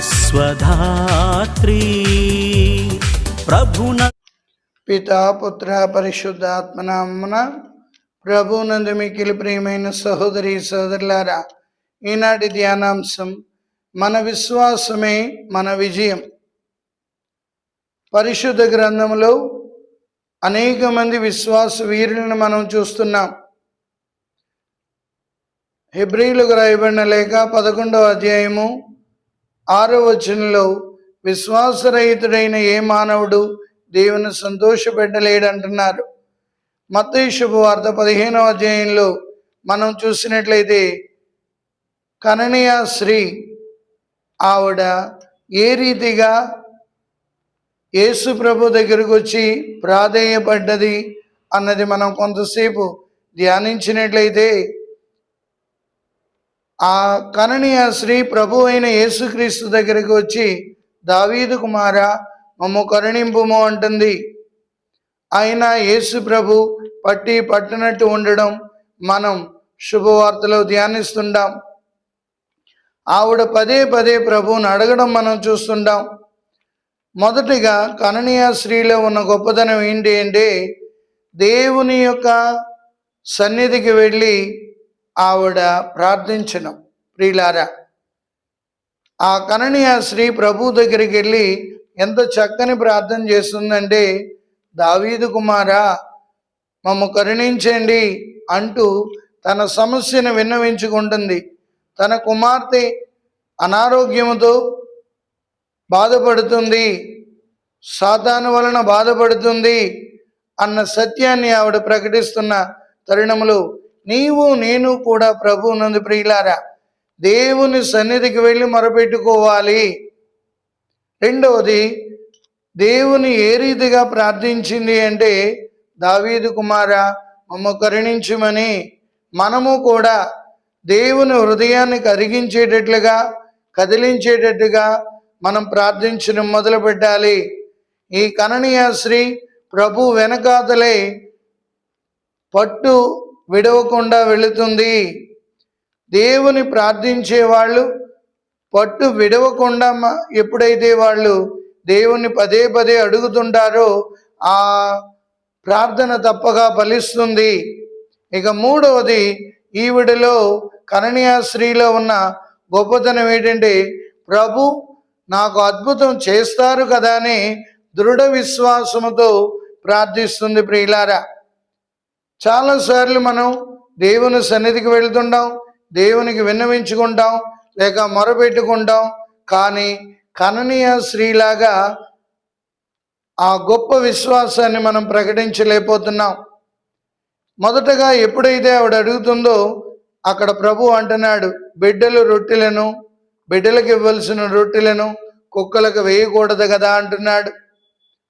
విశ్వధాత్రి ప్రభున పితా పుత్ర పరిశుద్ధాత్మనామున ప్రభునందు మికిలి ప్రియమైన సహోదరి సహోదరులారా ఈనాటి ధ్యానాంశం మన విశ్వాసమే మన విజయం పరిశుద్ధ గ్రంథంలో అనేక మంది విశ్వాస వీరులను మనం చూస్తున్నాం హెబ్రిలకు రాయబడిన లేఖ పదకొండవ అధ్యాయము ఆరో వచనంలో విశ్వాసరహితుడైన ఏ మానవుడు దేవుని సంతోషపెట్టలేడంటున్నారు. మత్తయి శుభవార్త పదిహేనవ అధ్యాయంలో మనం చూసినట్లయితే కననీయ శ్రీ ఆవిడ ఏ రీతిగా యేసు ప్రభు దగ్గరకు వచ్చి ప్రాధేయపడ్డది అన్నది మనం కొంతసేపు ధ్యానించినట్లయితే ఆ కననీయ శ్రీ ప్రభు అయిన యేసుక్రీస్తు దగ్గరికి వచ్చి దావీదు కుమార మమ్ము కరుణింపుము అంటుంది. ఆయన యేసు ప్రభు పట్టి పట్టినట్టు ఉండడం మనం శుభవార్తలో ధ్యానిస్తుంటాం. ఆవిడ పదే పదే ప్రభువుని అడగడం మనం చూస్తుంటాం. మొదటిగా కననీయ స్త్రీలో ఉన్న గొప్పతనం ఏంటి అంటే దేవుని యొక్క సన్నిధికి వెళ్ళి ఆవిడ ప్రార్థించిన. ప్రియులారా ఆ కననీయ స్త్రీ ప్రభు దగ్గరికి వెళ్ళి ఎంత చక్కని ప్రార్థన చేస్తుందంటే దావీదు కుమారా మమ్మ కరుణించండి అంటూ తన సమస్యను విన్నవించుకుంటుంది. తన కుమార్తె అనారోగ్యముతో బాధపడుతుంది. సాతాను వలన బాధపడుతుంది అన్న సత్యాన్ని ఆవిడ ప్రకటిస్తున్న తరుణములు నీవు నేను కూడా ప్రభు నందు ప్రియులారా దేవుని సన్నిధికి వెళ్ళి మొరపెట్టుకోవాలి. రెండవది దేవుని ఏ రీతిగా ప్రార్థించింది అంటే దావీదు కుమార మమ్మ కరుణించమని మనము కూడా దేవుని హృదయాన్ని కరిగించేటట్లుగా కదిలించేటట్టుగా మనం ప్రార్థించడం మొదలు పెట్టాలి ఈ కననీయ శ్రీ ప్రభు వెనకాతలే పట్టు విడవకుండా వెళుతుంది. దేవుని ప్రార్థించే వాళ్ళు పట్టు విడవకుండా ఎప్పుడైతే వాళ్ళు దేవుని పదే పదే అడుగుతుంటారో ఆ ప్రార్థన తప్పగా ఫలిస్తుంది. ఇక మూడవది ఈవిడలో కరణీయ స్త్రీలో ఉన్న గొప్పతనం ఏంటంటే ప్రభు నాకు అద్భుతం చేస్తారు కదా అని దృఢ విశ్వాసముతో ప్రార్థిస్తుంది ప్రియులారా. చాలాసార్లు మనం దేవుని సన్నిధికి వెళ్తుంటాం దేవునికి విన్నవించుకుంటాం లేక మొరపెట్టుకుంటాం. కానీ కననీయ స్త్రీలాగా ఆ గొప్ప విశ్వాసాన్ని మనం ప్రకటించలేకపోతున్నాం. మొదటగా ఎప్పుడైతే ఆవిడ అడుగుతుందో అక్కడ ప్రభు అంటున్నాడు బిడ్డలు రొట్టెలను బిడ్డలకు ఇవ్వాల్సిన రొట్టెలను కుక్కలకు వేయకూడదు కదా అంటున్నాడు.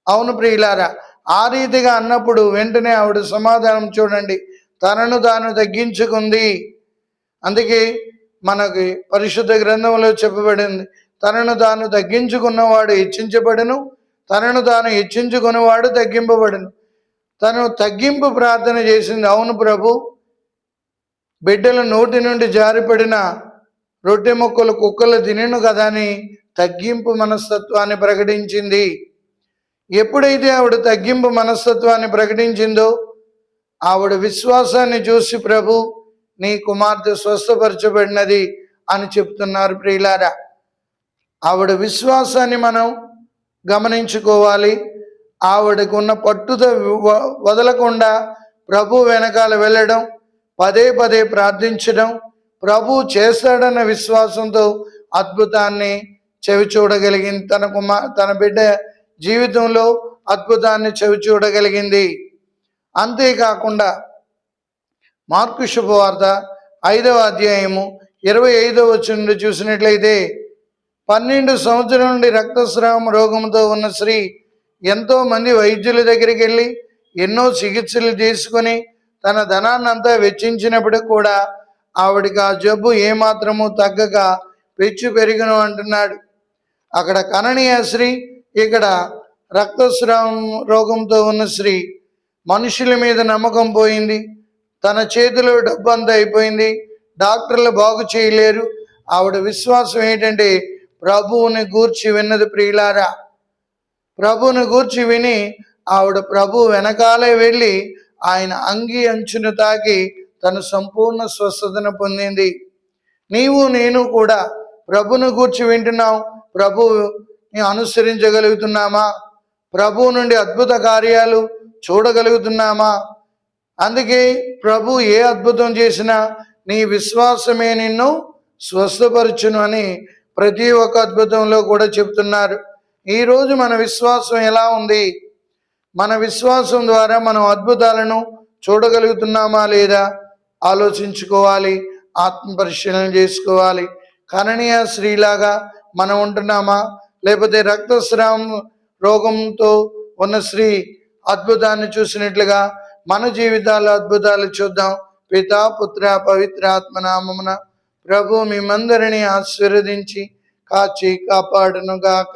అవును ప్రియులారా ఆ రీతిగా అన్నప్పుడు వెంటనే ఆవిడ సమాధానం చూడండి. తనను తాను తగ్గించుకుంది. అందుకే మనకి పరిశుద్ధ గ్రంథంలో చెప్పబడింది. తనను తాను తగ్గించుకున్నవాడు హెచ్చించబడును. తనను తాను హెచ్చించుకున్నవాడు తగ్గింపబడును. తను తగ్గింపు ప్రార్థన చేసింది. అవును ప్రభు బిడ్డల నోటి నుండి జారిపడిన రొట్టె ముక్కలు కుక్కలు తినను కదా అని తగ్గింపు మనస్తత్వాన్ని ప్రకటించింది. ఎప్పుడైతే ఆవిడ తగ్గింపు మనస్తత్వాన్ని ప్రకటించిందో ఆవిడ విశ్వాసాన్ని చూసి ప్రభు నీ కుమార్తె స్వస్థపరచబడినది అని చెప్తున్నారు ప్రియులారా. ఆవిడ విశ్వాసాన్ని మనం గమనించుకోవాలి. ఆవిడకు ఉన్న పట్టుద వ- వదలకుండా ప్రభు వెనకాల వెళ్ళడం పదే పదే ప్రార్థించడం ప్రభు చేస్తాడన్న విశ్వాసంతో అద్భుతాన్ని చెవి చూడగలిగింది తన కుమార్ తన బిడ్డ జీవితంలో అద్భుతాన్ని చవి చూడగలిగింది. అంతేకాకుండా మార్కు శుభవార్త ఐదవ అధ్యాయము ఇరవై ఐదవ వచ్చి నుండి చూసినట్లయితే పన్నెండు సంవత్సరం నుండి రక్తస్రావం రోగంతో ఉన్న స్త్రీ ఎంతో మంది వైద్యుల దగ్గరికి వెళ్ళి ఎన్నో చికిత్సలు తీసుకొని తన ధనాన్ని అంతా వెచ్చించినప్పుడు కూడా ఆవిడికి ఆ జబ్బు ఏమాత్రము తగ్గక పెచ్చు పెరిగను అంటున్నాడు అక్కడ కననీయ స్త్రీ ఇక్కడ రక్తస్రావం రోగంతో ఉన్న స్త్రీ మనుషుల మీద నమ్మకం పోయింది. తన చేతిలో డబ్బు అంతా అయిపోయింది. డాక్టర్లు బాగు చేయలేరు. ఆవిడ విశ్వాసం ఏంటంటే ప్రభువుని గూర్చి విన్నది ప్రియులారా. ప్రభువుని గూర్చి విని ఆవిడ ప్రభు వెనకాలే వెళ్ళి ఆయన అంగి అంచును తాకి తను సంపూర్ణ స్వస్థతను పొందింది. నీవు నేను కూడా ప్రభుని గూర్చి వింటున్నావు ప్రభు అనుసరించగలుగుతున్నామా? ప్రభు నుండి అద్భుత కార్యాలు చూడగలుగుతున్నామా? అందుకే ప్రభు ఏ అద్భుతం చేసినా నీ విశ్వాసమే నిన్ను స్వస్థపరచును అని ప్రతి ఒక్క అద్భుతంలో కూడా చెప్తున్నారు. ఈరోజు మన విశ్వాసం ఎలా ఉంది? మన విశ్వాసం ద్వారా మనం అద్భుతాలను చూడగలుగుతున్నామా లేదా? ఆలోచించుకోవాలి ఆత్మ పరిశీలన చేసుకోవాలి. కరణీయ స్త్రీలాగా మనం ఉంటున్నామా? లేకపోతే రక్తస్రావం రోగంతో ఉన్న స్త్రీ అద్భుతాన్ని చూసినట్లుగా మన జీవితాల అద్భుతాలు చూద్దాం. పితా పుత్ర పవిత్ర ఆత్మ నామమున ప్రభు మిమ్మందరినీ ఆశీర్వదించి కాచి కాపాడును గాక